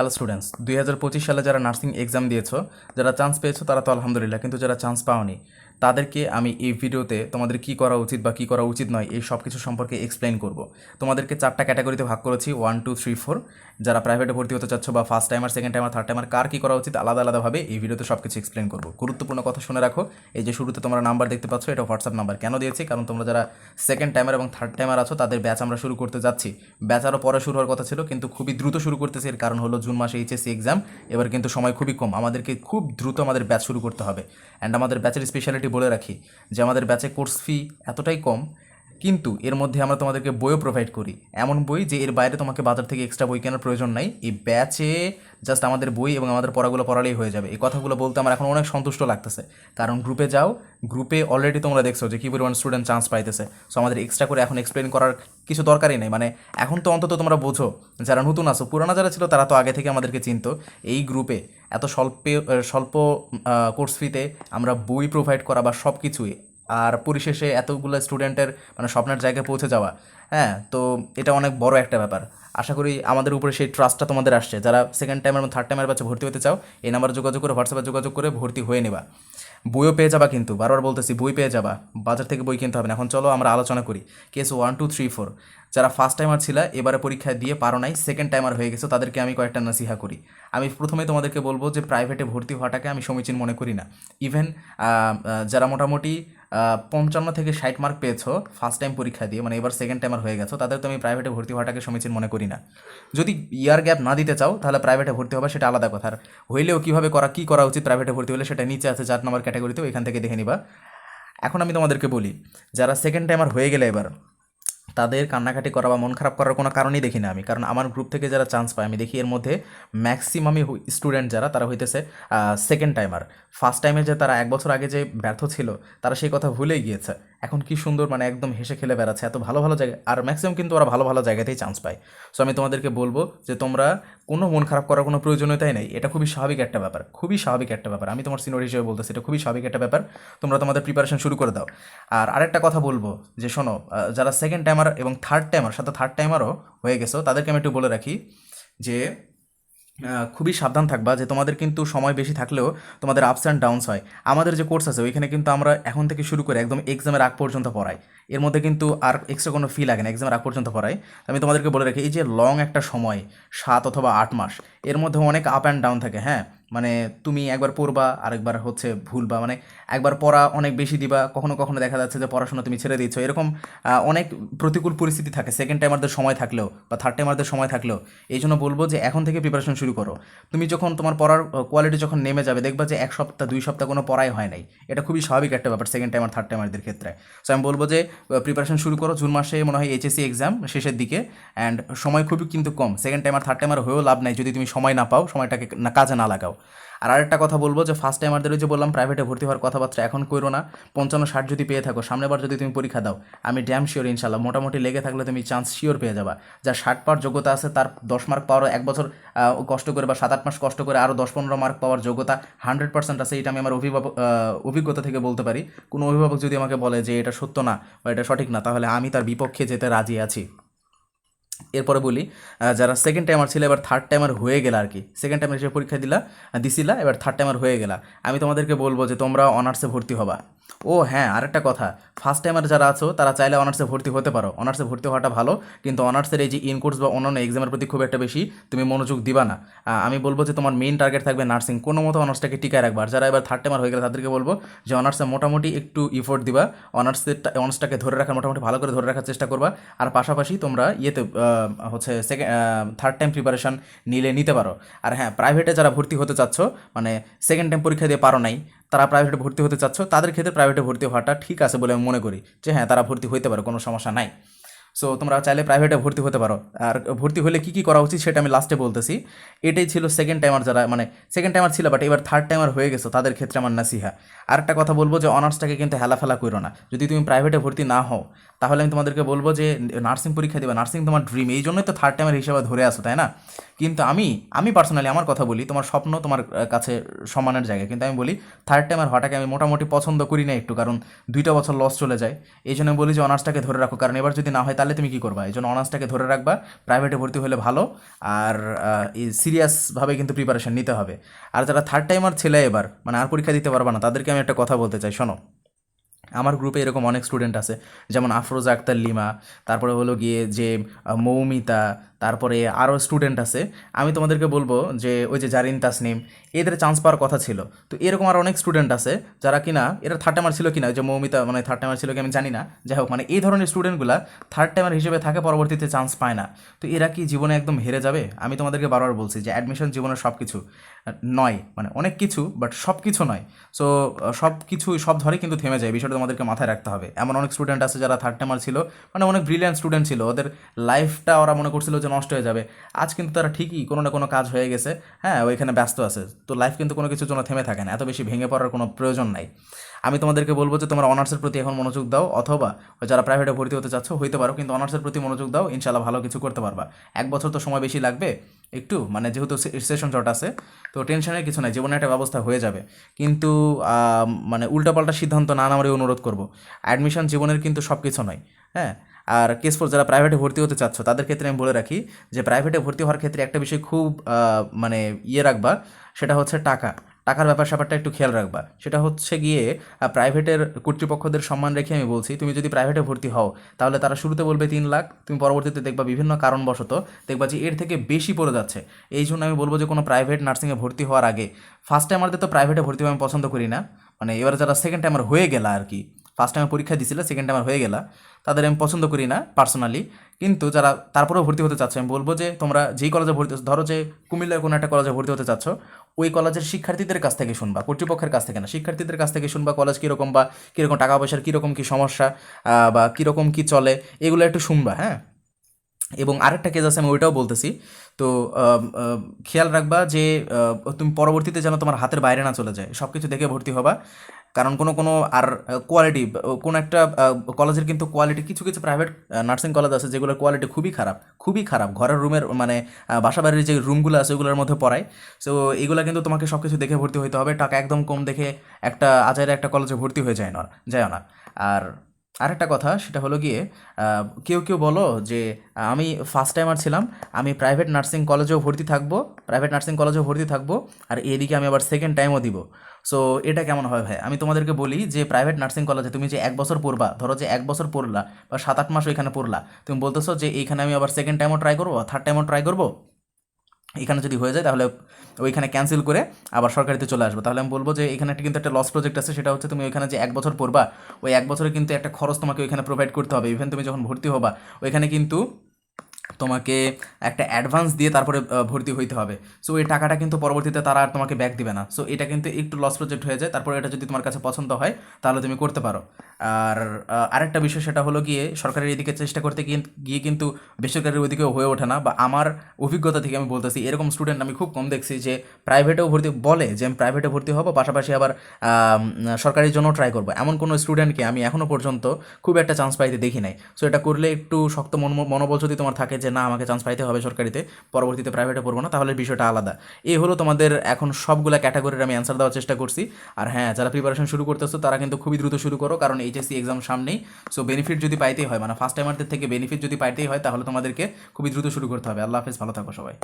Hello students দুই হাজার পঁচিশ সালে যারা নার্সিং এক্সাম দিয়েছ, যারা চান্স পেয়েছ, তারা তো আলহামদুলিল্লাহ, কিন্তু যারা চান্স পাওনি তাদেরকে আমি এই ভিডিওতে তোমাদের কি করা উচিত বা কি করা উচিত নয় এই সব কিছু সম্পর্কে এক্সপ্লেন করব। তোমাদেরকে চারটা ক্যাটাগরিতে ভাগ করেছি ওয়ান টু থ্রি ফোর যারা প্রাইভেটে ভর্তি হতে চাচ্ছ বা first timer second timer third timer কার কী করা উচিত আলাদা আলাদাভাবে এই ভিডিওতে সব কিছু এক্সপ্লেন করব। গুরুত্বপূর্ণ কথা শুনে রাখো, এই যে শুরুতে তোমরা নাম্বার দেখতে পাচ্ছ, এটা হোয়াটসঅ্যাপ নাম্বার কেন দিয়েছি? কারণ তোমরা যারা সেকেন্ড টাইমার এবং থার্ড টাইমার আছো, তাদের ব্যাচ আমরা শুরু করতে যাচ্ছি। ব্যাচ আরও পরে শুরু হওয়ার কথা ছিল, কিন্তু খুবই দ্রুত শুরু করতেছি। এর কারণ হলো জুন মাসে এইচএসসি এক্সাম এবার কিন্তু সময় খুবই কম। আমাদেরকে খুব দ্রুত আমাদের ব্যাচ শুরু করতে হবে। অ্যান্ড আমাদের ব্যাচের স্পেশালিটি বলে রাখি যে আমাদের ব্যাচে কোর্স ফি এতটাই কম কিন্তু এর মধ্যে আমরা তোমাদেরকে বইও প্রোভাইড করি। এমন বই যে এর বাইরে তোমাকে বাজার থেকে এক্সট্রা বই কেনার প্রয়োজন নাই। এই ব্যাচে জাস্ট আমাদের বই এবং আমাদের পড়াগুলো পড়ালেই হয়ে যাবে। এই কথাগুলো বলতে আমার এখন অনেক সন্তুষ্ট লাগতেছে। কারণ গ্রুপে যাও গ্রুপে অলরেডি তোমরা দেখছ যে কী পরিমাণ স্টুডেন্ট চান্স পাইতেছে। সো আমাদের এক্সট্রা করে এখন এক্সপ্লেন করার কিছু দরকারই নেই। মানে এখন তো অন্তত তোমরা বোঝো, যারা নতুন আছো, পুরানো যারা ছিল তারা তো আগে থেকে আমাদেরকে চিনতো। এই গ্রুপে এত স্বল্পে, স্বল্প কোর্স ফিতে আমরা বই প্রোভাইড করা বা সব কিছুই আর পরিশেষে এতগুলো স্টুডেন্টের মানে স্বপ্নের জায়গায় পৌঁছে যাওয়া হ্যাঁ তো এটা অনেক বড় একটা ব্যাপার। আশা করি আমাদের উপরে সেই ট্রাস্টটা তোমাদের আসছে। যারা সেকেন্ড টাইমের এবং থার্ড টাইমের বাচ্চা ভর্তি হতে চাও, এই নাম্বারে যোগাযোগ করে হোয়াটসঅ্যাপে যোগাযোগ করে ভর্তি হয়ে নেবা। বইও পেয়ে যাবা কিন্তু, বারবার বলতেছি, বই পেয়ে যাবা। বাজার থেকে বই কিনতে হবে না। এখন চলো আমরা আলোচনা করি। Case one two three four যারা ফার্স্ট টাইমার ছিল, এবারে পরীক্ষা দিয়ে পারো নাই সেকেন্ড টাইমার হয়ে গেছো, তাদেরকে আমি কয়েকটা নাসিহা করি। আমি প্রথমে তোমাদেরকে বলব যে প্রাইভেটে ভর্তি হওয়াটাকে আমি সমীচীন মনে করি না। ইভেন যারা মোটামুটি পঞ্চান্ন থেকে ষাট মার্ক পেয়েছ ফার্স্ট টাইম পরীক্ষা দিয়ে মানে এবার সেকেন্ড টাইমার হয়ে গেছো, তাদের তো আমি প্রাইভেটে ভর্তি হওয়াটাকে সমীচীন মনে করি না। যদি ইয়ার গ্যাপ না দিতে চাও, তাহলে প্রাইভেটে ভর্তি হবে, সেটা আলাদা কথা। হইলেও কীভাবে করা, কী করা উচিত প্রাইভেটে ভর্তি হলে, সেটা নিচে আছে চার নম্বর ক্যাটাগরিতেও এখান থেকে দেখে নিবা। এখন আমি তোমাদেরকে বলি, যারা সেকেন্ড টাইমার হয়ে গেলে এবার তাদের কান্নাকাটি করা বা মন খারাপ করার কোনো কারণই দেখি না আমি। কারণ আমার গ্রুপ থেকে যারা চান্স পায়, আমি দেখি এর মধ্যে ম্যাক্সিমামই স্টুডেন্ট যারা, তারা হইতেছে সেকেন্ড টাইমার ফার্স্ট টাইমে যে তারা এক বছর আগে যে ব্যর্থ ছিল, তারা সেই কথা ভুলেই গিয়েছে। এখন কি সুন্দর মানে একদম হেসে খেলে বেড়াচ্ছে, এত ভালো ভালো জায়গায় আর ম্যাক্সিমাম কিন্তু ওরা ভালো ভালো জায়গাতেই চান্স পায়। সো আমি তোমাদেরকে বলব যে তোমরা কোনো মন খারাপ করার কোনো প্রয়োজনীয়তাই নেই, এটা খুবই স্বাভাবিক একটা ব্যাপার, খুবই স্বাভাবিক একটা ব্যাপার। আমি তোমার সিনিয়র হিসেবে বলতেছি, এটা খুবই স্বাভাবিক একটা ব্যাপার, তোমরা তোমাদের প্রিপারেশন শুরু করে দাও। আর আরেকটা কথা বলব, যে শোনো যারা সেকেন্ড টাইমার এবং থার্ড টাইমার সাথে থার্ড টাইমারও হয়ে গেছো, তাদেরকে আমি একটু বলে রাখি যে খুবই সাবধান থাকবা যে তোমাদের কিন্তু সময় বেশি থাকলেও তোমাদের আপস অ্যান্ড ডাউনস হয়। আমাদের যে কোর্স আছে, ওইখানে কিন্তু আমরা এখন থেকে শুরু করে একদম এক্সামের আগ পর্যন্ত পড়াই। এর মধ্যে কিন্তু আর এক্সট্রা কোনো ফি লাগে না এক্সামের আগ পর্যন্ত পড়াই। আমি তোমাদেরকে বলে রাখি, এই যে লং একটা সময়, সাত অথবা আট মাস, এর মধ্যে অনেক আপ অ্যান্ড ডাউন থাকে হ্যাঁ? মানে তুমি একবার পড়বা, আরেকবার হচ্ছে ভুলবা। মানে একবার পড়া অনেক বেশি দিবা। কখনো কখনো দেখা যাচ্ছে যে পড়াশোনা তুমি ছেড়ে দিচ্ছ এরকম অনেক প্রতিকূল পরিস্থিতি থাকে। সেকেন্ড টাইমারদের সময় থাকলেও বা থার্ড টাইমারদের সময় থাকলেও এই জন্য বলব যে এখন থেকে প্রিপারেশন শুরু করো। তুমি যখন তোমার পড়ার কোয়ালিটি যখন নেমে যাবে, দেখবা যে এক সপ্তাহ, দুই সপ্তাহ কোনো পড়াই হয় নাই। এটা খুবই স্বাভাবিক একটা ব্যাপার সেকেন্ড টাইমার থার্ড টাইমারদের ক্ষেত্রে। সো আমি বলব যে প্রিপারেশন শুরু করো। জুন মাসে মনে হয় এইচএসসি এক্সাম শেষের দিকে। অ্যান্ড সময় খুবই কিন্তু কম। সেকেন্ড টাইমার থার্ড টাইমার হয়েও লাভ নাই যদি তুমি সময় না পাও, সময়টাকে কাজে না লাগাও। আর আরেকটা কথা বলব যে ফার্স্ট টাইমারদের যে বললাম প্রাইভেটে ভর্তি হওয়ার কথাবার্তা এখন করো না, পঞ্চান্ন, ষাট যদি পেয়ে থাকো সামনেবার যদি তুমি পরীক্ষা দাও, আমি ড্যাম শিওর ইনশাল্লাহ মোটামুটি লেগে থাকলে তুমি চান্স শিওর পেয়ে যাবা। যা ষাট পাওয়ার যোগ্যতা আছে, তার দশ মার্ক পাওয়ার এক বছর কষ্ট করে বা সাত, আট মাস কষ্ট করে আরও দশ, পনেরো মার্ক পাওয়ার যোগ্যতা হান্ড্রেড পার্সেন্ট আছে, এটা আমি আমার অভিভাবক অভিজ্ঞতা থেকে বলতে পারি। কোনো অভিভাবক যদি আমাকে বলে যে এটা সত্য না বা এটা সঠিক না, তাহলে আমি তার বিপক্ষে যেতে রাজি আছি। এরপরে বলি যারা সেকেন্ড টাইমার ছিল, এবার থার্ড টাইমার হয়ে গেলা আর কি। সেকেন্ড টাইমার হিসেবে পরীক্ষা দিলা, দিছিলা, এবার থার্ড টাইমার হয়ে গেলা। আমি তোমাদেরকে বলব যে তোমরা অনার্সে ভর্তি হবা। ও হ্যাঁ আরেকটা কথা। ফার্স্ট টাইমার যারা আছো, তারা চাইলে অনার্সে ভর্তি হতে পারো। অনার্সে ভর্তি হওয়াটা ভালো, কিন্তু অনার্সের এই যে ইনকোর্স বা অন্যান্য এক্সামের প্রতি খুব একটা বেশি তুমি মনোযোগ দিবা না। আমি বলব যে তোমার মেইন টার্গেট থাকবে নার্সিং কোনো মতো অনার্সটাকে টিকায় রাখবার যারা এবার থার্ড টাইমার হয়ে গেলে তাদেরকে বলব যে অনার্সে মোটামুটি একটু ইফোর্ট দিবা। অনার্সের অনার্সটাকে ধরে রাখার, মোটামুটি ভালো করে ধরে রাখার চেষ্টা করবা। আর পাশাপাশি তোমরা ইয়েতে হচ্ছে সেকেন্ড থার্ড টাইম প্রিপারেশন নিলে নিতে পারো। আর হ্যাঁ প্রাইভেটে যারা ভর্তি হতে চাচ্ছ মানে সেকেন্ড টাইম পরীক্ষা দিয়ে পারো নাই তারা প্রাইভেটে ভর্তি হতে চাচ্ছ, তাদের ক্ষেত্রে প্রাইভেটে ভর্তি হওয়াটা ঠিক আছে বলে আমি মনে করি যে হ্যাঁ তারা ভর্তি হতে পারে, কোনো সমস্যা নাই। সো তোমরা চাইলে প্রাইভেটে ভর্তি হতে পারো। আর ভর্তি হলে কী কী করা উচিত সেটা আমি লাস্টে বলতেছি। এটাই ছিল সেকেন্ড টাইমার যারা মানে সেকেন্ড টাইমার ছিল বাট এবার থার্ড টাইমার হয়ে গেছো, তাদের ক্ষেত্রে আমার নাসিহা আর একটা কথা বলব যে অনার্সটাকে কিন্তু হেলাফেলা করো না। যদি তুমি প্রাইভেটে ভর্তি না হও, তাহলে আমি তোমাদেরকে বলব যে নার্সিং পরীক্ষা দেবে। নার্সিং তোমার ড্রিম এই জন্যই তো থার্ড টাইমের হিসাবে ধরে আসো তাই না? কিন্তু আমি আমি পার্সোনালি আমার কথা বলি, তোমার স্বপ্ন তোমার কাছে সম্মানের জায়গা কিন্তু আমি বলি থার্ড টাইম আর হওয়াটাকে আমি মোটামুটি পছন্দ করি না একটু, কারণ দুইটা বছর লস চলে যায়। এই জন্য বলি যে অনার্সটাকে ধরে রাখো, কারণ এবার যদি না হয় তাহলে তুমি কী করবা? এই জন্য অনার্সটাকে ধরে রাখবা প্রাইভেটে ভর্তি হলে ভালো, আর সিরিয়াসভাবে কিন্তু প্রিপারেশন নিতে হবে। আর যারা থার্ড টাইমার ছেলে এবার মানে আর পরীক্ষা দিতে পারবা না, তাদেরকে আমি একটা কথা বলতে চাই, শোনো। আমার গ্রুপে এরকম অনেক স্টুডেন্ট আছে, যেমন আফরোজা আক্তার লিমা, তারপরে হলো গিয়ে যে মৌমিতা, তারপরে আরও স্টুডেন্ট আছে। আমি তোমাদেরকে বলব যে, ওই যে জারিন তাসনিম, এদের চান্স পাওয়ার কথা ছিল। তো এরকম আর অনেক স্টুডেন্ট আছে যারা কিনা, এরা থার্ড টাইমার ছিল কিনা যে মৌমিতা মানে থার্ড টাইমার ছিল কি আমি জানি না। যাই হোক মানে এই ধরনের স্টুডেন্টগুলা থার্ড টাইমার হিসেবে থাকে, পরবর্তীতে চান্স পায় না। তো এরা কি জীবনে একদম হেরে যাবে? আমি তোমাদেরকে বারবার বলছি যে অ্যাডমিশন জীবনের সব কিছু নয় মানে অনেক কিছু বাট সব কিছু নয়। সো সব কিছু সব ধরে কিন্তু থেমে যায়, বিষয়টা তোমাদেরকে মাথায় রাখতে হবে। এমন অনেক স্টুডেন্ট আছে যারা থার্ড টাইমার ছিল মানে অনেক ব্রিলিয়ান্ট স্টুডেন্ট ছিল। ওদের লাইফটা ওরা মনে করছিল যে নষ্ট হয়ে যাবে। আজ কিন্তু তারা ঠিকই কোনো না কোনো কাজ হয়ে গেছে। হ্যাঁ ওইখানে ব্যস্ত আছে। তো লাইফ কিন্তু কোনো কিছুর জন্য থেমে থাকে না। এত বেশি ভেঙে পড়ার কোনো প্রয়োজন নাই। আমি তোমাদেরকে বলব যে তোমরা অনার্সের প্রতি এখন মনোযোগ দাও, অথবা যারা প্রাইভেটে ভর্তি হতে চাচ্ছ, হইতে পারো, কিন্তু অনার্সের প্রতি মনোযোগ দাও ইনশাল্লাহ ভালো কিছু করতে পারবা। এক বছর তো সময় বেশি লাগবে, একটু মানে যেহেতু সেশন জট আছে, তো টেনশনের কিছু নাই, জীবনে একটা ব্যবস্থা হয়ে যাবে। কিন্তু মানে উল্টাপাল্টা সিদ্ধান্ত না নেওয়ারই অনুরোধ করব। অ্যাডমিশন জীবনের কিন্তু সব কিছু নয় হ্যাঁ? আর কেস ফোর যারা প্রাইভেটে ভর্তি হতে চাচ্ছ, তাদের ক্ষেত্রে আমি বলে রাখি যে প্রাইভেটে ভর্তি হওয়ার ক্ষেত্রে একটা বিষয় খুব মানে ইয়ে রাখবা, সেটা হচ্ছে টাকা। টাকার ব্যাপার স্যাপারটা একটু খেয়াল রাখবা। সেটা হচ্ছে গিয়ে প্রাইভেটের কর্তৃপক্ষদের সম্মান রেখে আমি বলছি, তুমি যদি প্রাইভেটে ভর্তি হও, তাহলে তারা শুরুতে বলবে তিন লাখ, তুমি পরবর্তীতে দেখবা বিভিন্ন কারণবশত দেখবা যে এর থেকে বেশি পড়ে যাচ্ছে। এই জন্য আমি বলব যে কোনো প্রাইভেট নার্সিংয়ে ভর্তি হওয়ার আগে ফার্স্ট টাইমারদের তো প্রাইভেটে ভর্তি হওয়া আমি পছন্দ করি না। মানে এবার যারা সেকেন্ড টাইমার হয়ে গেলা আর কি। ফার্স্ট টাইমে পরীক্ষা দিছিল সেকেন্ড টাইমার হয়ে গেলা। তাদের আমি পছন্দ করি না পার্সোনালি কিন্তু যারা তারপরেও ভর্তি হতে চাচ্ছে, আমি বলব যে তোমরা যেই কলেজে ভর্তি ধরো যে কুমিল্লার কোনো একটা কলেজে ভর্তি হতে চাচ্ছ, ওই কলেজের শিক্ষার্থীদের কাছ থেকে শুনবা, কর্তৃপক্ষের কাছ থেকে না। শিক্ষার্থীদের কাছ থেকে শুনবা কলেজ কীরকম বা কীরকম টাকা পয়সার কীরকম কী সমস্যা বা কীরকম কী চলে, এগুলো একটু শুনবা হ্যাঁ? এবং আরেকটা কেস আছে, আমি ওইটাও বলতেছি। তো খেয়াল রাখবা যে তুমি পরবর্তীতে যেন তোমার হাতের বাইরে না চলে যায় সব কিছু দেখে ভর্তি হবা। কারণ কোনো কোনো আর কোয়ালিটি কোনো একটা কলেজের কিন্তু কোয়ালিটি কিছু কিছু প্রাইভেট নার্সিং কলেজ আছে যেগুলোর কোয়ালিটি খুবই খারাপ খুবই খারাপ। ঘরের রুমের মানে বাসাবাড়ির বাসা বাড়ির যে রুমগুলো আছে ওগুলোর মধ্যে পড়ায়। সো এগুলো কিন্তু তোমাকে সব কিছু দেখে ভর্তি হইতে হবে। টাকা একদম কম দেখে একটা আচারের একটা কলেজে ভর্তি হয়ে যায় না যায় না। আর আরেকটা কথা, সেটা হলো গিয়ে কেউ কেউ বলো যে, আমি ফার্স্ট টাইমার ছিলাম, আমি প্রাইভেট নার্সিং কলেজেও ভর্তি থাকব প্রাইভেট নার্সিং কলেজেও ভর্তি থাকব, আর এদিকে আমি আবার সেকেন্ড টাইমও দিব। সো এটা কেমন হয় ভাই? আমি তোমাদেরকে বলি যে প্রাইভেট নার্সিং কলেজে তুমি যে এক বছর পড়বা, ধরো যে এক বছর পড়লা বা সাত আট মাস ওইখানে পড়লা, তুমি বলতেছো যে, এইখানে আমি আবার সেকেন্ড টাইমও ট্রাই করব থার্ড টাইমও ট্রাই করব? এখানে যদি হয়ে যায়, তাহলে ওইখানে ক্যান্সেল করে আবার সরকারিতে চলে আসব। তাহলে আমি বলব যে, এখানে একটা কিন্তু একটা লস প্রজেক্ট আছে, সেটা হচ্ছে তুমি ওইখানে যে এক বছর পড়বা, ওই এক বছরে কিন্তু একটা খরচ তোমাকে ওইখানে প্রোভাইড করতে হবে। ইভেন তুমি যখন ভর্তি হবা, ওইখানে কিন্তু তোমাকে একটা অ্যাডভান্স দিয়ে তারপরে ভর্তি হইতে হবে। সো এই টাকাটা কিন্তু পরবর্তীতে তারা আর তোমাকে ব্যাক দিবে না। সো এটা কিন্তু একটু লস প্রজেক্ট হয়ে যায়। তারপরে এটা যদি তোমার কাছে পছন্দ হয়, তাহলে তুমি করতে পারো। আর আরেকটা বিষয় সেটা হলো গিয়ে, সরকারের এদিকে চেষ্টা করতে গিয়ে কিন্তু বেসরকারের ওইদিকে হয়ে ওঠে না। বা আমার অভিজ্ঞতা থেকে আমি বলতেছি, এরকম স্টুডেন্ট আমি খুব কম দেখছি যে প্রাইভেটেও ভর্তি বলে যে আমি প্রাইভেটে ভর্তি হব, পাশাপাশি আবার সরকারির জন্য ট্রাই করব। এমন কোনো স্টুডেন্টকে আমি এখনও পর্যন্ত খুব একটা চান্স পাইতে দেখি নাই। সো এটা করলে একটু শক্ত মন মনোবল যদি তোমার থাকে যে না, আমাকে চান্স পাইতে হবে সরকারিতে, পরবর্তীতে প্রাইভেটে পড়ব না, তাহলে বিষয়টা আলাদা। এই হলো তোমাদের এখন সবগুলো ক্যাটাগরির আমি অ্যান্সার দেওয়ার চেষ্টা করছি। আর হ্যাঁ যারা প্রিপারেশন শুরু করতেছো, তারা কিন্তু খুবই দ্রুত শুরু করো, কারণ এইচএসসি এক্সাম সামনেই। সো বেনিফিট যদি পাইতেই হয় মানে ফার্স্ট টাইমারদের থেকে বেনিফিট যদি পাইতেই হয়, তাহলে তোমাদেরকে খুবই দ্রুত শুরু করতে হবে। আল্লাহ হাফেজ, ভালো থাকো সবাই।